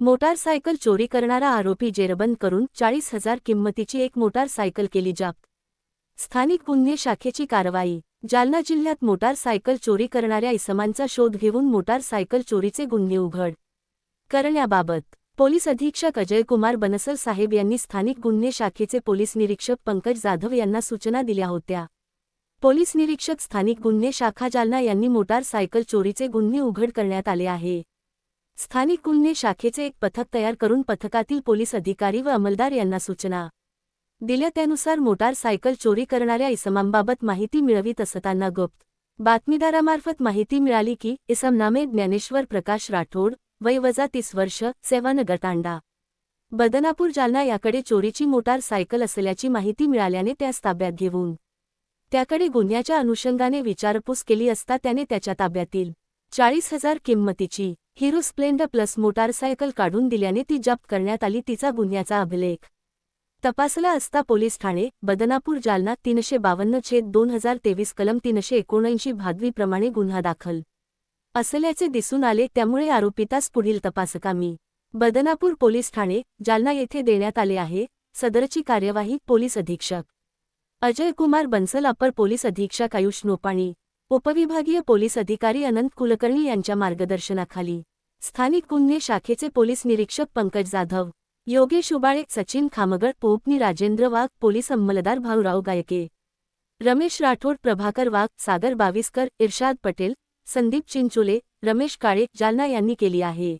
Motorcycle चोरी करणारा आरोपी जेरबंद करून चाळीस हजार किंमतीची एक मोटारसायकल केली जप्त स्थानिक गुन्हे शाखेची कारवाई. जालना जिल्ह्यात मोटारसायकल चोरी करणाऱ्या इसमांचा शोध घेऊन मोटारसायकल चोरीचे गुन्हे उघड. करण्याबाबत. पोलीस अधीक्षक अजयकुमार बनसल साहेब यांनी स्थानिक गुन्हे शाखेचे पोलीस निरीक्षक पंकज जाधव यांना सूचना दिल्या होत्या. पोलीस निरीक्षक स्थानिक गुन्हे शाखा जालना यांनी मोटारसायकल चोरीचे गुन्हे उघड करण्यात आले आहे. स्थानिक गुन्हे शाखेचे एक पथक तयार करून पथकातील पोलीस अधिकारी व अंमलदार यांना सूचना दिल्या त्यानुसार मोटारसायकल चोरी करणाऱ्या इसमांबाबत माहिती मिळवीत असताना गुप्त बातमीदारामार्फत माहिती मिळाली की इसम नामे ज्ञानेश्वर प्रकाश राठोड वय वजा तीस वर्ष सेवन गटांडा बदनापूर जालना याकडे चोरीची मोटारसायकल असल्याची माहिती मिळाल्याने त्यास ताब्यात घेऊन त्याकडे गुन्ह्याच्या अनुषंगाने विचारपूस केली असता त्याने त्याच्या ताब्यातील चाळीस हजार किंमतीची हिरो स्प्लेंडर प्लस मोटारसायकल काढून दिल्याने ती जप्त करण्यात आली तिचा गुन्ह्याचा अभिलेख. तपासला असता पोलीस ठाणे बदनापूर जालना तीनशे बावन्न छेद दोन हजार तेवीस कलम तीनशे एकोणऐंशी भादवीप्रमाणे गुन्हा दाखल. असल्याचे दिसून आले त्यामुळे आरोपितास पुढील तपासकामी. बदनापूर पोलीस ठाणे जालना येथे देण्यात आले आहे सदरची कार्यवाही पोलीस अधीक्षक. अजय कुमार बन्सल अपर पोलीस अधीक्षक आयुष नोपाणी. उपविभागीय पोलीस अधिकारी अनंत कुलकर्णी यांच्या मार्गदर्शनाखाली स्थानिक गुन्हे शाखेचे पोलीस निरीक्षक पंकज जाधव योगेश उबाळे सचिन खामगड पोपनी राजेंद्र वाघ पोलीस अंमलदार भाऊराव गायके रमेश राठोड प्रभाकर वाघ सागर बाविस्कर इर्शाद पटेल संदीप चिंचोले रमेश काळे जालना यांनी केली आहे.